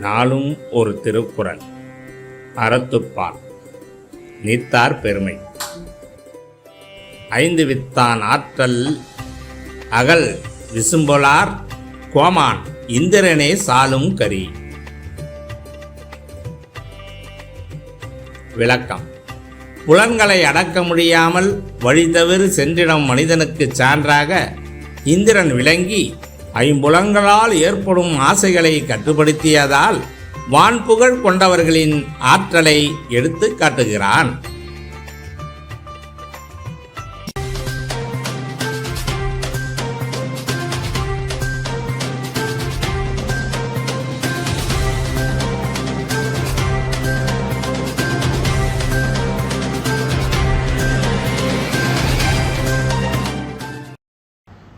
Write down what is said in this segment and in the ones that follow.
நாளும் ஒரு திருக்குறள். அறத்துப்பால் நீத்தார் பெருமை. ஐந்து வித்தான் ஆற்றல் அகல் விசும்பொலார் கோமான் இந்திரனே சாலும் கரி. விளக்கம். புலன்களை அடக்க முடியாமல் வழி தவறு சென்றிடம் மனிதனுக்குச் சான்றாக இந்திரன் விளங்கி ஐம்புலங்களால் ஏற்படும் ஆசைகளை கட்டுப்படுத்தியதால் வான்புகழ் கொண்டவர்களின் ஆற்றலை எடுத்து காட்டுகிறான்.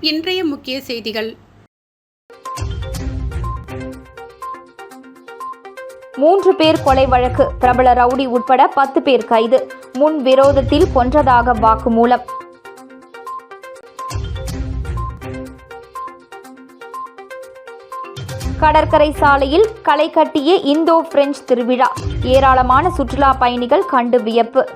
இன்றைய முக்கிய செய்திகள். மூன்று பேர் கொலை வழக்கு. பிரபல ரவுடி உட்பட பத்து பேர் கைது. முன் விரோதத்தில் கொன்றதாக வாக்குமூலம். கடற்கரை சாலையில் களை கட்டிய இந்தோ பிரெஞ்சு திருவிழா. ஏராளமான சுற்றுலா பயணிகள் கண்டு வியப்பு.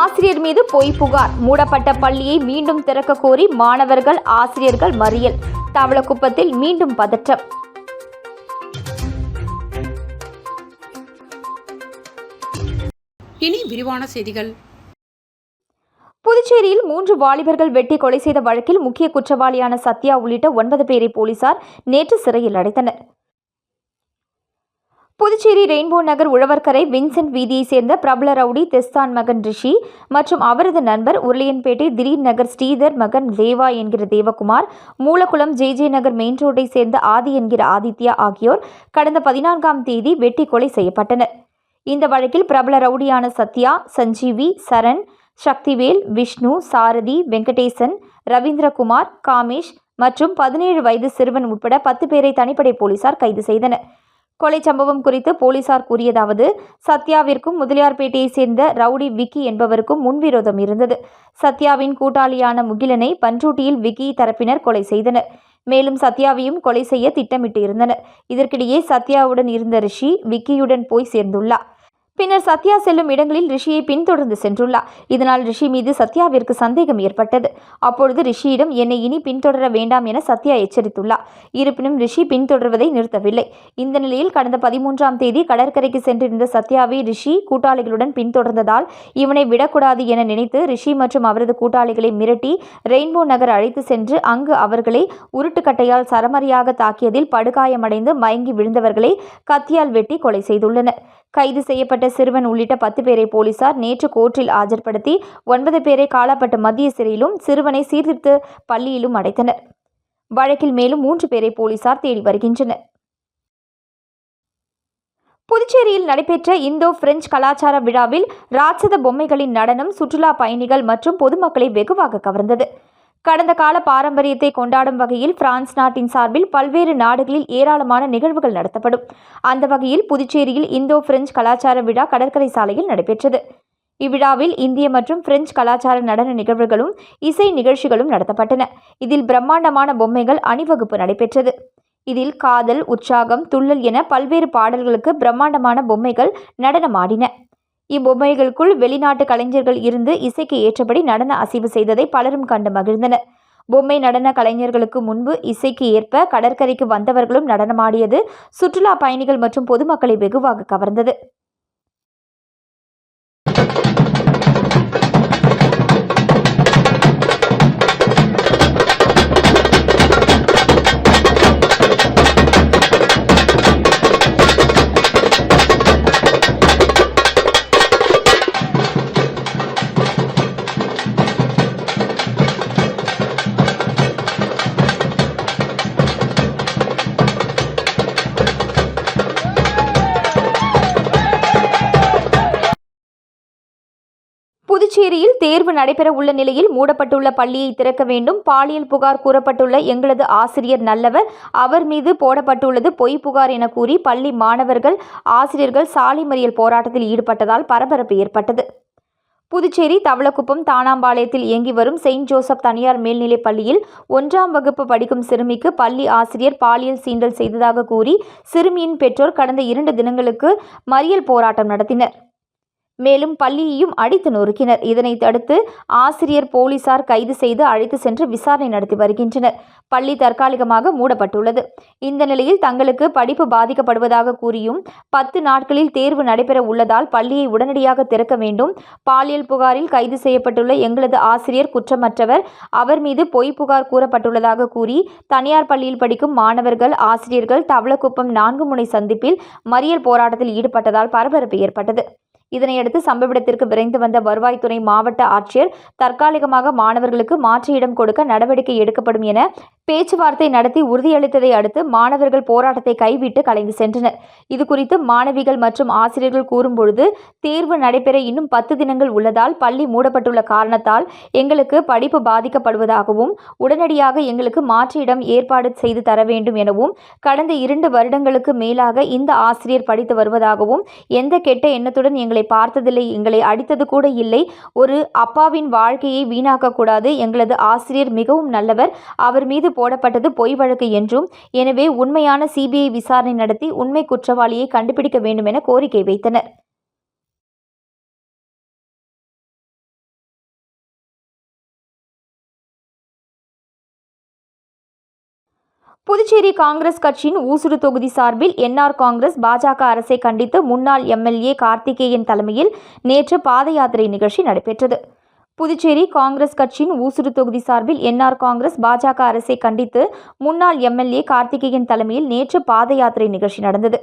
ஆசிரியர் மீது பொய் புகார். மூடப்பட்ட பள்ளியை மீண்டும் திறக்க கோரி மாணவர்கள் ஆசிரியர்கள் மறியல். தவளக்குப்பத்தில் மீண்டும் பதற்றம். இனி விரிவான செய்திகள். புதுச்சேரியில் மூன்று வாலிபர்கள் வெட்டி கொலை செய்த வழக்கில் முக்கிய குற்றவாளியான சத்யா உள்ளிட்ட ஒன்பது பேரை போலீசார் நேற்று சிறையில் அடைத்தனர். புதுச்சேரி ரெயின்போ நகர் உழவர்கரை வின்சென்ட் வீதியைச் சேர்ந்த பிரபல ரவுடி தெஸ்தான் மகன் ரிஷி மற்றும் அவரது நண்பர் உருளையன்பேட்டை திடீர் நகர் ஸ்ரீதர் மகன் தேவா என்கிற Devakumar Moolakulam J J Nagar main ரோட்டை சேர்ந்த ஆதி என்கிற ஆதித்யா ஆகியோர் கடந்த பதினான்காம் தேதி வெட்டி கொலை செய்யப்பட்டனர். இந்த வழக்கில் பிரபல ரவுடியான சத்யா சஞ்சீவி சரண் சக்திவேல் விஷ்ணு சாரதி வெங்கடேசன் ரவீந்திரகுமார் காமேஷ் மற்றும் பதினேழு வயது சிறுவன் உட்பட பத்து பேரை தனிப்படை போலீசார் கைது செய்தனர். கொலை சம்பவம் குறித்து போலீசார் கூறியதாவது சத்யாவிற்கும் முதலியார்பேட்டையை சேர்ந்த ரவுடி விக்கி என்பவருக்கும் முன்விரோதம் இருந்தது. சத்யாவின் கூட்டாளியான முகிலனை பன்ருட்டியில் விக்கி தரப்பினர் கொலை செய்தனர். மேலும் சத்யாவையும் கொலை செய்ய திட்டமிட்டு இருந்தனர் இதற்கிடையே சத்யாவுடன் இருந்த ரிஷி விக்கியுடன் போய் சேர்ந்துள்ளார். பின்னர் சத்யா செல்லும் இடங்களில் ரிஷியை பின்தொடர்ந்து சென்றுள்ளார். இதனால் ரிஷி மீது சத்யாவிற்கு சந்தேகம் ஏற்பட்டது. அப்பொழுது ரிஷியிடம் என்னை இனி பின்தொடர வேண்டாம் என சத்யா எச்சரித்துள்ளார். இருப்பினும் ரிஷி பின்தொடர்வதை நிறுத்தவில்லை. இந்த நிலையில் கடந்த பதிமூன்றாம் தேதி கடற்கரைக்கு சென்றிருந்த சத்யாவை ரிஷி கூட்டாளிகளுடன் பின்தொடர்ந்ததால் இவனை விடக்கூடாது என நினைத்து ரிஷி மற்றும் அவரது கூட்டாளிகளை மிரட்டி ரெயின்போ நகர் அழைத்து சென்று அங்கு அவர்களை உருட்டுக்கட்டையால் சரமரியாக தாக்கியதில் படுகாயமடைந்து மயங்கி விழுந்தவர்களை கத்தியால் வெட்டி கொலை செய்துள்ளனர். கைது செய்யப்பட்ட சிறுவன் உள்ளிட்ட பத்து பேரை போலீசார் நேற்று கோர்ட்டில் ஆஜர்படுத்தி ஒன்பது பேரை காலாப்பட்டு மத்திய சிறையிலும் சிறுவனை சீர்திருத்த பள்ளியிலும் அடைத்தனர். வழக்கில் மேலும் மூன்று பேரை போலீசார் தேடி வருகின்றனர். புதுச்சேரியில் நடைபெற்ற இந்தோ பிரெஞ்சு கலாச்சார விழாவில் ராட்சத பொம்மைகளின் நடனம் சுற்றுலா பயணிகள் மற்றும் பொதுமக்களை வெகுவாக கவர்ந்தது. கடந்த கால பாரம்பரியத்தை கொண்டாடும் வகையில் பிரான்ஸ் நாட்டின் சார்பில் பல்வேறு நாடுகளில் ஏராளமான நிகழ்வுகள் நடத்தப்படும். அந்த வகையில் புதுச்சேரியில் இந்தோ பிரெஞ்சு கலாச்சார விழா கடற்கரை சாலையில் நடைபெற்றது. இவ்விழாவில் இந்திய மற்றும் பிரெஞ்சு கலாச்சார நடன நிகழ்வுகளும் இசை நிகழ்ச்சிகளும் நடத்தப்பட்டன. இதில் பிரம்மாண்டமான பொம்மைகள் அணிவகுப்பு நடைபெற்றது. இதில் காதல் உற்சாகம் துள்ளல் என பல்வேறு பாடல்களுக்கு பிரம்மாண்டமான பொம்மைகள் நடனமாடின. இப்பொம்மைகளுக்குள் வெளிநாட்டு கலைஞர்கள் இருந்து இசைக்கு ஏற்றபடி நடன அசைவு செய்ததை பலரும் கண்டு மகிழ்ந்தனர். பொம்மை நடன கலைஞர்களுக்கு முன்பு இசைக்கு ஏற்ப கடற்கரைக்கு வந்தவர்களும் நடனமாடியது சுற்றுலா பயணிகள் மற்றும் பொதுமக்களை வெகுவாக கவர்ந்தது. நடைபெற உள்ள நிலையில் மூடப்பட்டுள்ள பள்ளியை திறக்க வேண்டும். பாலியல் புகார் கூறப்பட்டுள்ள எங்களது ஆசிரியர் நல்லவர். அவர் மீது போடப்பட்டுள்ளது பொய் புகார் என கூறி பள்ளி மாணவர்கள் ஆசிரியர்கள் சாலை மறியல் போராட்டத்தில் ஈடுபட்டதால் பரபரப்பு ஏற்பட்டது. புதுச்சேரி தவளக்குப்பம் தானாம்பாளையத்தில் இயங்கி வரும் செயின்ட் ஜோசப் தனியார் மேல்நிலைப் பள்ளியில் ஒன்றாம் வகுப்பு படிக்கும் சிறுமிக்கு பள்ளி ஆசிரியர் பாலியல் சீண்டல் செய்ததாக கூறி சிறுமியின் பெற்றோர் கடந்த இரண்டு தினங்களுக்கு மறியல் போராட்டம் நடத்தினர். மேலும் பள்ளியையும் அடித்து நொறுக்கினர். இதனை தடுத்து ஆசிரியர் போலீசார் கைது செய்து அழைத்து சென்று விசாரணை நடத்தி வருகின்றனர். பள்ளி தற்காலிகமாக மூடப்பட்டுள்ளது. இந்த நிலையில் தங்களுக்கு படிப்பு பாதிக்கப்படுவதாக கூறியும் பத்து நாட்களில் தேர்வு நடைபெற உள்ளதால் பள்ளியை உடனடியாக திறக்க வேண்டும். பாலியல் புகாரில் கைது செய்யப்பட்டுள்ள எங்களது ஆசிரியர் குற்றமற்றவர் அவர் மீது பொய் புகார் கூறப்பட்டுள்ளதாக கூறி தனியார் பள்ளியில் படிக்கும் மாணவர்கள் ஆசிரியர்கள் தவளக்குப்பம் நான்கு முனை சந்திப்பில் மறியல் போராட்டத்தில் ஈடுபட்டதால் பரபரப்பு ஏற்பட்டது. இதனையடுத்து சம்பவ இடத்திற்கு விரைந்து வந்த வருவாய்த்துறை மாவட்ட ஆட்சியர் தற்காலிகமாக மாணவர்களுக்கு மாற்று இடம் கொடுக்க நடவடிக்கை எடுக்கப்படும் என பேச்சுவார்த்தை நடத்தி உறுதியளித்ததை அடுத்து மாணவர்கள் போராட்டத்தை கைவிட்டு கலைந்து சென்றனர். இதுகுறித்து மாணவிகள் மற்றும் ஆசிரியர்கள் கூறும்பொழுது தேர்வு நடைபெற இன்னும் பத்து தினங்கள் உள்ளதால் பள்ளி மூடப்பட்டுள்ள காரணத்தால் எங்களுக்கு படிப்பு பாதிக்கப்படுவதாகவும் உடனடியாக எங்களுக்கு மாற்று இடம் ஏற்பாடு செய்து தர வேண்டும் எனவும் கடந்த இரண்டு வருடங்களுக்கு மேலாக இந்த ஆசிரியர் படித்து வருவதாகவும் எந்த கெட்ட எண்ணத்துடன் எங்களை பார்த்ததில்லை எங்களை அடித்தது கூட இல்லை. ஒரு அப்பாவின் வாழ்க்கையை வீணாக்கக்கூடாது. எங்களது ஆசிரியர் மிகவும் நல்லவர். அவர் மீது போடப்பட்டது பொய் வழக்கு என்றும் எனவே உண்மையான சிபிஐ விசாரணை நடத்தி உண்மை குற்றவாளியை கண்டுபிடிக்க வேண்டும் என கோரிக்கை வைத்தனர். புதுச்சேரி காங்கிரஸ் கட்சியின் ஊசுடு தொகுதி சார்பில் என்ஆர் காங்கிரஸ் பாஜக அரசை கண்டித்து முன்னாள் எம்எல்ஏ கார்த்திகேயன் தலைமையில் நேற்று பாத யாத்திரை நிகழ்ச்சி நடைபெற்றது. புதுச்சேரி காங்கிரஸ் கட்சியின் ஊசுடு தொகுதி சார்பில் என்ஆர் காங்கிரஸ் பாஜக அரசை கண்டித்து முன்னாள் எம்எல்ஏ கார்த்திகேயன் தலைமையில் நேற்று பாத யாத்திரை நிகழ்ச்சி நடந்தது.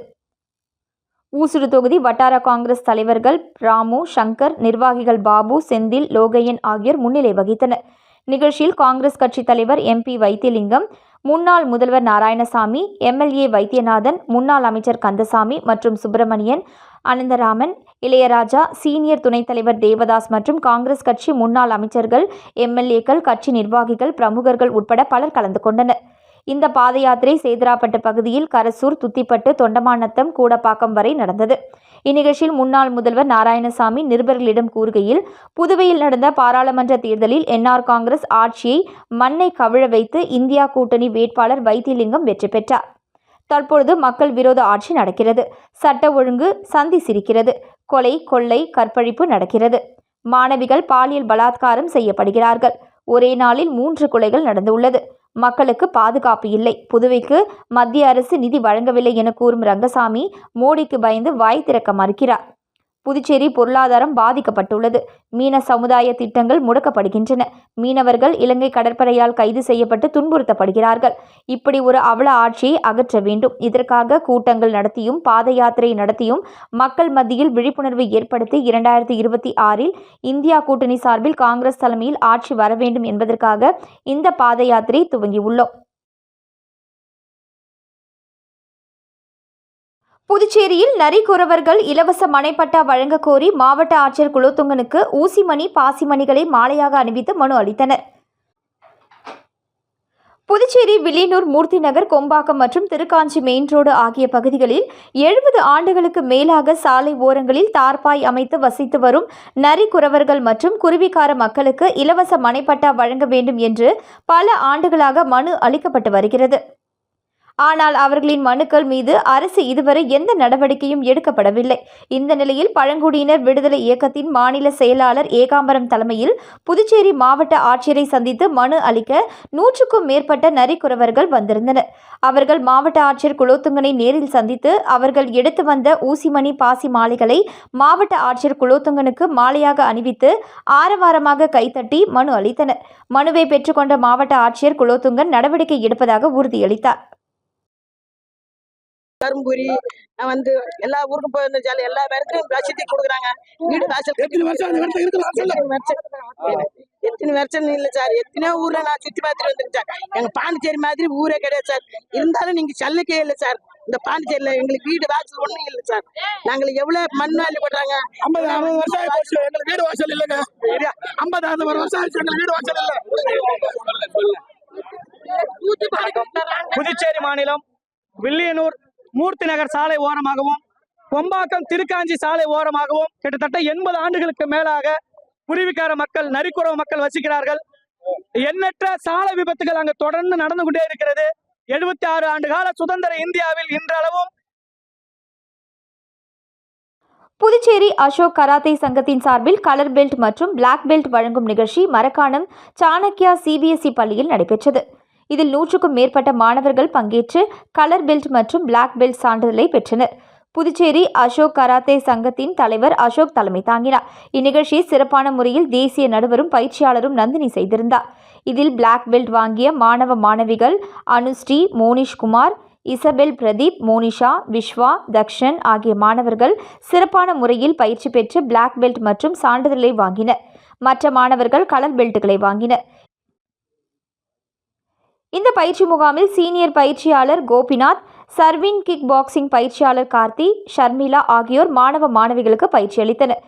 ஊசுடு தொகுதி வட்டார காங்கிரஸ் தலைவர்கள் ராமு சங்கர் நிர்வாகிகள் பாபு செந்தில் லோகையன் ஆகியோர் முன்னிலை வகித்தனர். நிகழ்ச்சியில் காங்கிரஸ் கட்சி தலைவர் எம்பி வைத்தியலிங்கம் முன்னாள் முதல்வர் நாராயணசாமி எம்எல்ஏ வைத்தியநாதன் முன்னாள் அமைச்சர் கந்தசாமி மற்றும் சுப்பிரமணியன் அனந்தராமன் இளையராஜா சீனியர் துணைத் தலைவர் தேவதாஸ் மற்றும் காங்கிரஸ் கட்சி முன்னாள் அமைச்சர்கள் எம்எல்ஏக்கள் கட்சி நிர்வாகிகள் பிரமுகர்கள் உட்பட பலர் கலந்து கொண்டனர். இந்த பாத யாத்திரை சேதராப்பட்டு பகுதியில் கரசூர் துத்திப்பட்டு தொண்டமானத்தம் கூடப்பாக்கம் வரை நடந்தது. இந்நிகழ்ச்சியில் முன்னாள் முதல்வர் நாராயணசாமி நிருபர்களிடம் கூறுகையில் புதுவையில் நடந்த பாராளுமன்ற தேர்தலில் என்ஆர் காங்கிரஸ் ஆட்சியை மண்ணை கவிழ வைத்து இந்தியா கூட்டணி வேட்பாளர் வைத்தியலிங்கம் வெற்றி பெற்றார். தற்பொழுது மக்கள் விரோத ஆட்சி நடக்கிறது. சட்ட ஒழுங்கு சந்தி சிரிக்கிறது. கொலை கொள்ளை கற்பழிப்பு நடக்கிறது. மாணவிகள் பாலியல் பலாத்காரம் செய்யப்படுகிறார்கள். ஒரே நாளில் மூன்று கொலைகள் நடந்துள்ளது. மக்களுக்கு பாதுகாப்பு இல்லை. புதுவைக்கு மத்திய அரசு நிதி வழங்கவில்லை என கூறும் ரங்கசாமி மோடிக்கு பயந்து வாய் திறக்க மறுக்கிறார். புதுச்சேரி பொருளாதாரம் பாதிக்கப்பட்டுள்ளது. மீன சமுதாய திட்டங்கள் முடக்கப்படுகின்றன. மீனவர்கள் இலங்கை கடற்படையால் கைது செய்யப்பட்டு துன்புறுத்தப்படுகிறார்கள். இப்படி ஒரு அவல ஆட்சியை அகற்ற வேண்டும். இதற்காக கூட்டங்கள் நடத்தியும் பாத யாத்திரை நடத்தியும் மக்கள் மத்தியில் விழிப்புணர்வை ஏற்படுத்தி இரண்டாயிரத்தி இருபத்தி ஆறில் இந்தியா கூட்டணி சார்பில் காங்கிரஸ் தலைமையில் ஆட்சி வர வேண்டும் என்பதற்காக இந்த பாத யாத்திரை துவங்கியுள்ளோம். புதுச்சேரியில் நரிக்குறவர்கள் இலவச மனைப்பட்டா வழங்க கோரி மாவட்ட ஆட்சியர் குலோத்துங்கனுக்கு ஊசிமணி பாசிமணிகளை மாலையாக அணிவித்து மனு அளித்தனர். புதுச்சேரி வில்லியனூர் மூர்த்தி நகர் கொம்பாக்கம் மற்றும் திருக்காஞ்சி மெயின் ரோடு ஆகிய பகுதிகளில் எழுபது ஆண்டுகளுக்கு மேலாக சாலை ஓரங்களில் தார்பாய் அமைத்து வசித்து வரும் நரிக்குறவர்கள் மற்றும் குருவிக்கார மக்களுக்கு இலவச மனைப்பட்டா வழங்க வேண்டும் என்று பல ஆண்டுகளாக மனு அளிக்கப்பட்டு வருகிறது. ஆனால் அவர்களின் மனுக்கள் மீது அரசு இதுவரை எந்த நடவடிக்கையும் எடுக்கப்படவில்லை. இந்த நிலையில் பழங்குடியினர் விடுதலை இயக்கத்தின் மாநில செயலாளர் ஏகாம்பரம் தலைமையில் புதுச்சேரி மாவட்ட ஆட்சியரை சந்தித்து மனு அளிக்க நூற்றுக்கும் மேற்பட்ட நரிக்குறவர்கள் வந்திருந்தனர். அவர்கள் மாவட்ட ஆட்சியர் குலோத்துங்கனை நேரில் சந்தித்து அவர்கள் எடுத்து வந்த ஊசிமணி பாசி மாலைகளை மாவட்ட ஆட்சியர் குலோத்துங்கனுக்கு மாலையாக அணிவித்து ஆரவாரமாக கைத்தட்டி மனு அளித்தனர். மனுவை பெற்றுக்கொண்ட மாவட்ட ஆட்சியர் குலோத்துங்கன் நடவடிக்கை எடுப்பதாக உறுதியளித்தார். தருமபுரி நான் வந்து எல்லா ஊருக்கும் போயிருந்தாலும் எல்லா பேருக்கும் வசதி கொடுக்குறாங்க. வீடு வாசல் எத்தனை எத்தனை வருஷம்? இல்ல சார். எத்தனையோ ஊர்ல நான் சுத்தி பார்த்துட்டு வந்திருக்கேன் சார். எங்க பாண்டிச்சேரி மாதிரி ஊரே கிடையாது சார். இருந்தாலும் நீங்க சல்லுக்கே இல்ல சார். இந்த பாண்டிச்சேரியில எங்களுக்கு வீடு வாசல் ஒண்ணும் இல்ல சார். நாங்களுக்கு எவ்வளவு மண் வாங்கி போடுறாங்க. ஐம்பது அறுபது வருஷம் எங்களுக்கு வீடு வாசல் இல்லைங்க. ஐம்பது அறுபது வருஷம் ஆச்சு எங்களுக்கு வீடு வாசல் இல்ல. புதுச்சேரி மாநிலம் வில்லியனூர் மூர்த்தி நகர் சாலை ஓரமாகவும் கொம்பாக்கம் திருக்காஞ்சி சாலை ஓரமாகவும் கிட்டத்தட்ட எண்பது ஆண்டுகளுக்கு மேலாக குருவிக்கார மக்கள் நரிக்குறவு மக்கள் வசிக்கிறார்கள். எண்ணற்ற சாலை விபத்துகள் அங்கு தொடர்ந்து நடந்து கொண்டே இருக்கிறது. எழுபத்தி ஆறு ஆண்டு கால சுதந்திர இந்தியாவில் இன்றளவும் புதுச்சேரி அசோக் கராத்தே சங்கத்தின் சார்பில் கலர் பெல்ட் மற்றும் பிளாக் பெல்ட் வழங்கும் நிகழ்ச்சி மரக்காணம் சாணக்கியா சிபிஎஸ்இ பள்ளியில் நடைபெற்றது. இதில் நூற்றுக்கும் மேற்பட்ட மாணவர்கள் பங்கேற்று கலர் பெல்ட் மற்றும் பிளாக் பெல்ட் சான்றிதழை பெற்றனர். புதுச்சேரி அசோக் கராத்தே சங்கத்தின் தலைவர் அசோக் தலைமை தாங்கினார். இந்நிகழ்ச்சியை சிறப்பான முறையில் தேசிய நடுவரும் பயிற்சியாளரும் நந்தினி செய்திருந்தார். இதில் பிளாக் பெல்ட் வாங்கிய மாணவ மாணவிகள் அனுஸ்ரீ மோனிஷ்குமார் இசபெல் பிரதீப் மோனிஷா விஸ்வா தக்ஷன் ஆகிய மாணவர்கள் சிறப்பான முறையில் பயிற்சி பெற்று பிளாக் பெல்ட் மற்றும் சான்றிதழை வாங்கினர். மற்ற மாணவர்கள் கலர் பெல்ட்டுகளை வாங்கினர். இந்த பயிற்சி முகாமில் சீனியர் பயிற்சியாளர் கோபிநாத் சர்வின் கிக் பாக்ஸிங் பயிற்சியாளர் கார்த்தி ஷர்மிளா ஆகியோர் மாணவ மாணவிகளுக்கு பயிற்சி அளித்தனர்.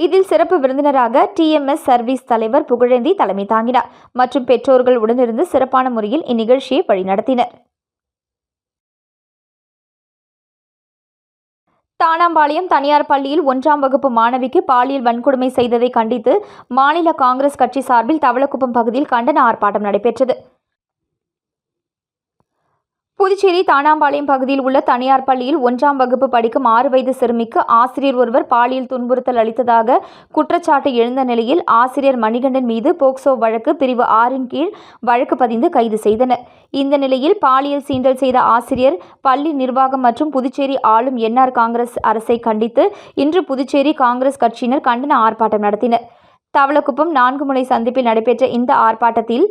இதில் சிறப்பு விருந்தினராக டிஎம்எஸ் சர்வீஸ் தலைவர் புகழேந்தி தலைமை தாங்கினார் மற்றும் பெற்றோர்கள் உடனிருந்து சிறப்பான முறையில் இந்நிகழ்ச்சியை வழிநடத்தினர். தானாம்பாளையம் தனியார் பள்ளியில் ஒன்றாம் வகுப்பு மாணவிக்கு பாலியல் வன்கொடுமை செய்ததை கண்டித்து மாநில காங்கிரஸ் கட்சி சார்பில் தவளக்குப்பம் பகுதியில் கண்டன ஆர்ப்பாட்டம் நடைபெற்றது. புதுச்சேரி தானாம்பாளையம் பகுதியில் உள்ள தனியார் பள்ளியில் ஒன்றாம் வகுப்பு படிக்கும் ஆறு வயது சிறுமிக்கு ஆசிரியர் ஒருவர் பாலியல் துன்புறுத்தல் அளித்ததாக குற்றச்சாட்டு எழுந்த நிலையில் ஆசிரியர் மணிகண்டன் மீது போக்சோ வழக்கு பிரிவு ஆறின் கீழ் வழக்கு பதிந்து கைது செய்தனர். இந்த நிலையில் பாலியல் சீண்டல் செய்த ஆசிரியர் பள்ளி நிர்வாகம் மற்றும் புதுச்சேரி ஆளும் என்ஆர் காங்கிரஸ் அரசை கண்டித்து இன்று புதுச்சேரி காங்கிரஸ் கட்சியினர் கண்டன ஆர்ப்பாட்டம் நடத்தினர். தவளக்குப்பம் நான்கு முனை சந்திப்பில் நடைபெற்ற இந்த ஆர்ப்பாட்டத்தில்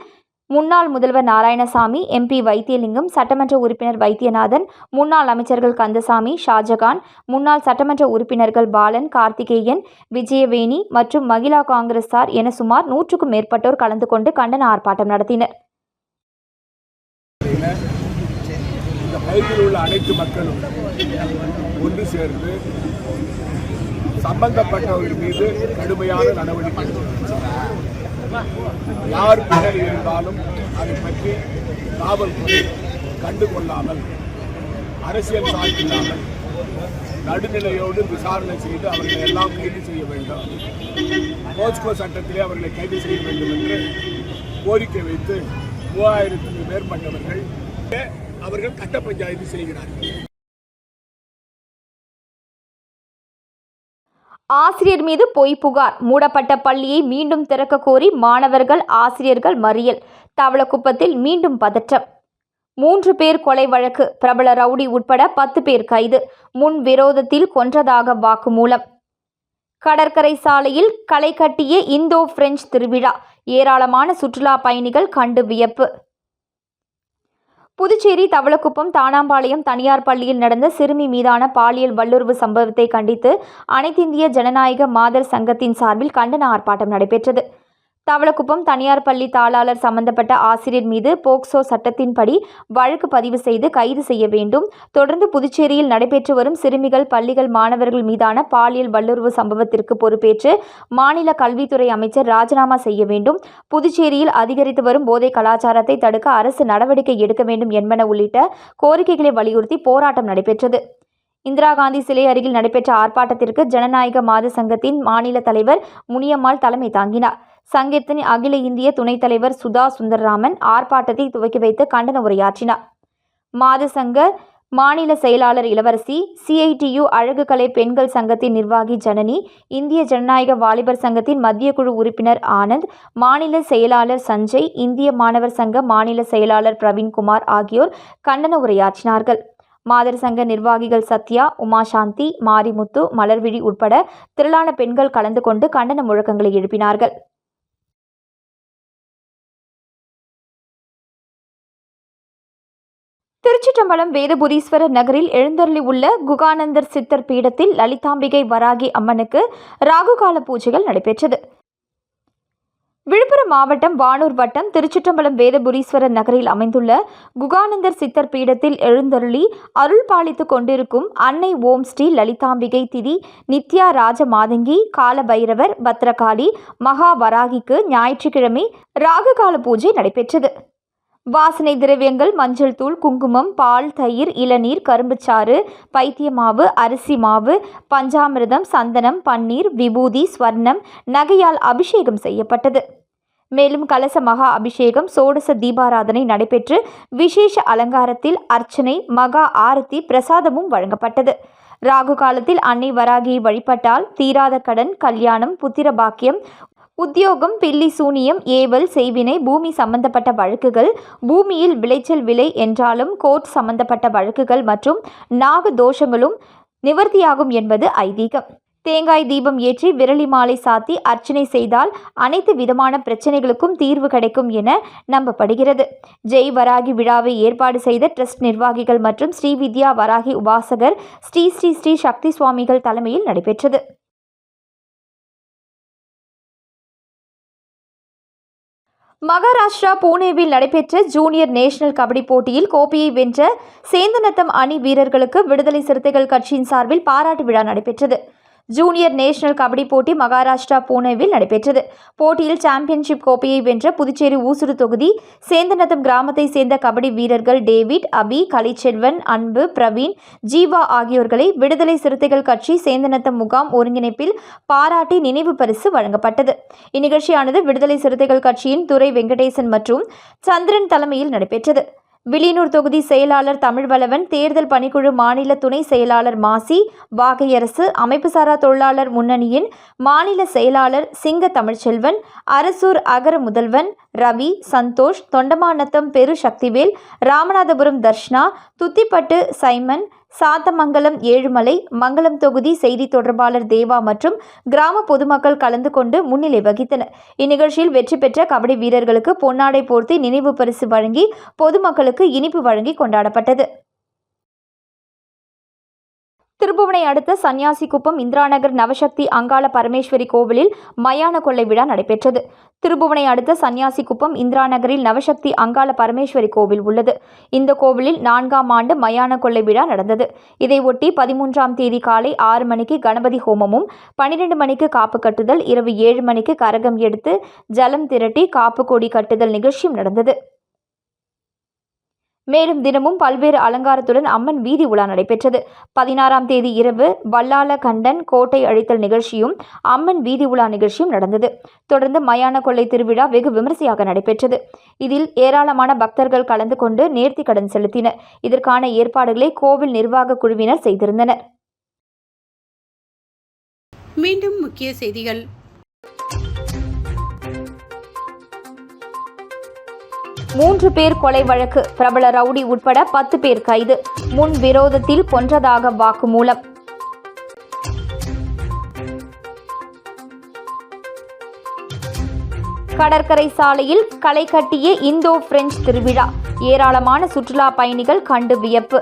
முன்னாள் முதல்வர் நாராயணசாமி எம்பி வைத்தியலிங்கம் சட்டமன்ற உறுப்பினர் வைத்தியநாதன் முன்னாள் அமைச்சர்கள் கந்தசாமி ஷாஜகான் முன்னாள் சட்டமன்ற உறுப்பினர்கள் பாலன் கார்த்திகேயன் விஜயவேணி மற்றும் மகிழா காங்கிரஸார் என சுமார் நூற்றுக்கும் மேற்பட்டோர் கலந்து கொண்டு கண்டன ஆர்ப்பாட்டம் நடத்தினர். உள்ள அனைத்து மக்களும் ஒன்று சேர்ந்து சம்பந்தப்பட்டவர்கள் மீது கடுமையான நடவடிக்கை யார் பின்னணி இருந்தாலும் அதை பற்றி காவல்துறை கண்டுகொள்ளாமல் அரசியல் சாய்க்கில்லாமல் நடுநிலையோடு விசாரணை செய்து அவர்களை எல்லாம் கைது செய்ய வேண்டும். போஸ்கோ சட்டத்திலே அவர்களை கைது செய்ய வேண்டும் என்று கோரிக்கை வைத்து மூவாயிரத்துக்கு மேற்பட்டவர்கள் அவர்கள் கட்ட பஞ்சாயத்து செய்கிறார்கள். ஆசிரியர் மீது பொய் புகார். மூடப்பட்ட பள்ளியை மீண்டும் திறக்க கோரி மாணவர்கள் ஆசிரியர்கள் மறியல். தவளக்குப்பத்தில் மீண்டும் பதற்றம். மூன்று பேர் கொலை வழக்கு. பிரபல ரவுடி உட்பட பத்து பேர் கைது. முன் விரோதத்தில் கொன்றதாக வாக்குமூலம். கடற்கரை சாலையில் களை கட்டிய இந்தோ பிரெஞ்சு திருவிழா. ஏராளமான சுற்றுலா பயணிகள் கண்டு வியப்பு. புதுச்சேரி தவளக்குப்பம் தானாம்பாளையம் தனியார் பள்ளியில் நடந்த சிறுமி மீதான பாலியல் வல்லுறவு சம்பவத்தை கண்டித்து அனைத்திந்திய ஜனநாயக மாதர் சங்கத்தின் சார்பில் கண்டன ஆர்ப்பாட்டம் நடைபெற்றது. தவளக்குப்பம் தனியார் பள்ளி தாளாளர் சம்பந்தப்பட்ட ஆசிரியர் மீது போக்சோ சட்டத்தின்படி வழக்கு பதிவு செய்து கைது செய்ய வேண்டும். தொடர்ந்து புதுச்சேரியில் நடைபெற்று வரும் சிறுமிகள் பள்ளிகள் மாணவர்கள் மீதான பாலியல் வல்லுறவு சம்பவத்திற்கு பொறுப்பேற்று மாநில கல்வித்துறை அமைச்சர் ராஜினாமா செய்ய வேண்டும். புதுச்சேரியில் அதிகரித்து வரும் போதை கலாச்சாரத்தை தடுக்க அரசு நடவடிக்கை எடுக்க வேண்டும் என்பன உள்ளிட்ட கோரிக்கைகளை வலியுறுத்தி போராட்டம் நடைபெற்றது. இந்திரா காந்தி சிலை அருகில் நடைபெற்ற ஆர்ப்பாட்டத்திற்கு ஜனநாயக மாத சங்கத்தின் மாநில தலைவர் முனியம்மாள் தலைமை தாங்கினார். சங்கத்தின் அகில இந்திய துணைத் தலைவர் சுதா சுந்தரராமன் ஆர்ப்பாட்டத்தை துவக்கி வைத்து கண்டன உரையாற்றினார். மாத சங்க மாநில செயலாளர் இளவரசி சிஐடியு அழகுகலை பெண்கள் சங்கத்தின் நிர்வாகி ஜனனி இந்திய ஜனநாயக வாலிபர் சங்கத்தின் மத்திய குழு உறுப்பினர் ஆனந்த் மாநில செயலாளர் சஞ்சய் இந்திய மாணவர் சங்க மாநில செயலாளர் பிரவீன்குமார் ஆகியோர் கண்டன உரையாற்றினார்கள். மாதர் சங்க நிர்வாகிகள் சத்யா உமாசாந்தி மாரிமுத்து மலர்விழி உட்பட திரளான பெண்கள் கலந்து கொண்டு கண்டன முழக்கங்களை எழுப்பினார்கள். திருச்சிற்றம்பலம் வேதபுரீஸ்வரர் நகரில் எழுந்தருளி உள்ள குகானந்தர் சித்தர் பீடத்தில் லலிதாம்பிகை வராகி அம்மனுக்கு ராகுகால பூஜைகள் நடைபெற்றது. விழுப்புரம் மாவட்டம் வானூர் வட்டம் திருச்சிற்றம்பலம் வேதபுரீஸ்வரர் நகரில் அமைந்துள்ள குகானந்தர் சித்தர் பீடத்தில் எழுந்தருளி அருள் பாலித்துக் கொண்டிருக்கும் அன்னை ஓம் ஸ்ரீ லலிதாம்பிகை திதி நித்யா ராஜ மாதங்கி காலபைரவர் பத்ரகாளி மகா வராகிக்கு ஞாயிற்றுக்கிழமை ராகுகால பூஜை நடைபெற்றது. வாசனை திரவியங்கள் மஞ்சள் தூள் குங்குமம் பால் தயிர் இளநீர் கரும்புச்சாறு பைத்திய மாவு அரிசி மாவு பஞ்சாமிர்தம் சந்தனம் பன்னீர் விபூதி ஸ்வர்ணம் நகையால் அபிஷேகம் செய்யப்பட்டது. மேலும் கலச மகா அபிஷேகம் சோடச தீபாராதனை நடைபெற்று விசேஷ அலங்காரத்தில் அர்ச்சனை மகா ஆரத்தி பிரசாதமும் வழங்கப்பட்டது. ராகு காலத்தில் அன்னை வராகியை வழிபட்டால் தீராத கடன் கல்யாணம் புத்திர பாக்கியம் உத்தியோகம் பில்லி சூனியம் ஏவல் செய்வினை பூமி சம்பந்தப்பட்ட வழக்குகள் பூமியில் விளைச்சல் விலை என்றாலும் கோர்ட் சம்பந்தப்பட்ட வழக்குகள் மற்றும் நாக தோஷங்களும் நிவர்த்தியாகும் என்பது ஐதீகம். தேங்காய் தீபம் ஏற்றி விரலி மாலை சாத்தி அர்ச்சனை செய்தால் அனைத்து விதமான பிரச்சனைகளுக்கும் தீர்வு கிடைக்கும் என நம்பப்படுகிறது. ஜெய் வராகி விழாவை ஏற்பாடு செய்த ட்ரஸ்ட் நிர்வாகிகள் மற்றும் ஸ்ரீ வித்யா வராகி உபாசகர் ஸ்ரீ ஸ்ரீ ஸ்ரீ சக்தி சுவாமிகள் தலைமையில் நடைபெற்றது. மகாராஷ்டிரா பூனேவில் நடைபெற்ற ஜூனியர் நேஷனல் கபடி போட்டியில் கோப்பையை வென்ற சேந்தநத்தம் அணி வீரர்களுக்கு விடுதலை சிறுத்தைகள் கட்சியின் சார்பில் பாராட்டு விழா நடைபெற்றது. ஜூனியர் நேஷனல் கபடி போட்டி மகாராஷ்டிரா பூனேவில் நடைபெற்றது. போட்டியில் சாம்பியன்ஷிப் கோப்பையை வென்ற புதுச்சேரி ஊசுடு தொகுதி சேந்தநத்தம் கிராமத்தை சேர்ந்த கபடி வீரர்கள் டேவிட் அபி கலைச்செல்வன் அன்பு பிரவீன் ஜீவா ஆகியோர்களை விடுதலை சிறுத்தைகள் கட்சி சேந்தநத்தம் முகாம் ஒருங்கிணைப்பில் பாராட்டி நினைவு பரிசு வழங்கப்பட்டது. இந்நிகழ்ச்சியானது விடுதலை சிறுத்தைகள் கட்சியின் துரை வெங்கடேசன் மற்றும் சந்திரன் தலைமையில் நடைபெற்றது. வில்லியனூர் தொகுதி செயலாளர் தமிழ்வளவன் தேர்தல் பணிக்குழு மாநில துணை செயலாளர் மாசி வாகையரசு அமைப்புசாரா தொழிலாளர் முன்னணியின் மாநில செயலாளர் சிங்க தமிழ்ச்செல்வன் அரசூர் அகர முதல்வன் ரவி சந்தோஷ் தொண்டமாநத்தம் பெரு சக்திவேல் ராமநாதபுரம் தர்ஷ்னா துத்திப்பட்டு சைமன் சாத்தமங்கலம் ஏழுமலை மங்கலம் தொகுதி செய்தி தொடர்பாளர் தேவா மற்றும் கிராம பொதுமக்கள் கலந்து கொண்டு முன்னிலை வகித்தனர். இந்நிகழ்ச்சியில் வெற்றி பெற்ற கபடி வீரர்களுக்கு பொன்னாடை போர்த்தி நினைவு பரிசு வழங்கி பொதுமக்களுக்கு இனிப்பு வழங்கி கொண்டாடப்பட்டது. திருப்புவனை அடுத்த சன்னியாசிக்குப்பம் இந்திராநகர் நவசக்தி அங்காள பரமேஸ்வரி கோவிலில் மயான கொள்ளை விழா நடைபெற்றது. திருப்புவனை அடுத்த சன்னியாசிக்குப்பம் இந்திராநகரில் நவசக்தி அங்காள பரமேஸ்வரி கோவில் உள்ளது. இந்த கோவிலில் நான்காம் ஆண்டு மயான கொள்ளை விழா நடந்தது. இதையொட்டி பதிமூன்றாம் தேதி காலை ஆறு மணிக்கு கணபதி ஹோமமும் பனிரெண்டு மணிக்கு காப்பு கட்டுதல் இரவு ஏழு மணிக்கு கரகம் எடுத்து ஜலம் திரட்டி காப்பு கொடி கட்டுதல் நிகழ்ச்சியும் நடந்தது. மேலும் தினமும் பல்வேறு அலங்காரத்துடன் அம்மன் வீதி உலா நடைபெற்றது. பதினாறாம் தேதி இரவு வல்லால கண்டன் கோட்டை அழித்தல் நிகழ்ச்சியும் அம்மன் வீதி உலா நிகழ்ச்சியும் நடந்தது. தொடர்ந்து மயான கொள்ளை திருவிழா வெகு விமரிசையாக நடைபெற்றது. இதில் ஏராளமான பக்தர்கள் கலந்து கொண்டு நேர்த்தி கடன் செலுத்தினர். இதற்கான ஏற்பாடுகளை கோவில் நிர்வாக குழுவினர் செய்திருந்தனர். மீண்டும் முக்கிய செய்திகள். மூன்று பேர் கொலை வழக்கு. பிரபல ரவுடி உட்பட பத்து பேர் கைது. முன் விரோதத்தில் கொன்றதாக வாக்குமூலம். கடற்கரை சாலையில் களை கட்டிய இந்தோ பிரெஞ்சு திருவிழா. ஏராளமான சுற்றுலா பயணிகள் கண்டு வியப்பு.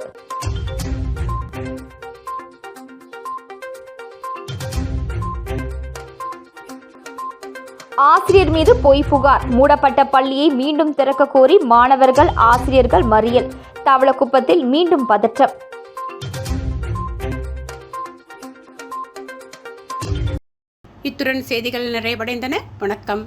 ஆசிரியர் மீது பொய் புகார். மூடப்பட்ட பள்ளியை மீண்டும் திறக்க கோரி மாணவர்கள் ஆசிரியர்கள் மறியல். தவளக்குப்பத்தில் மீண்டும் பதற்றம். இத்துடன் செய்திகள் நிறைவடைந்தன. வணக்கம்.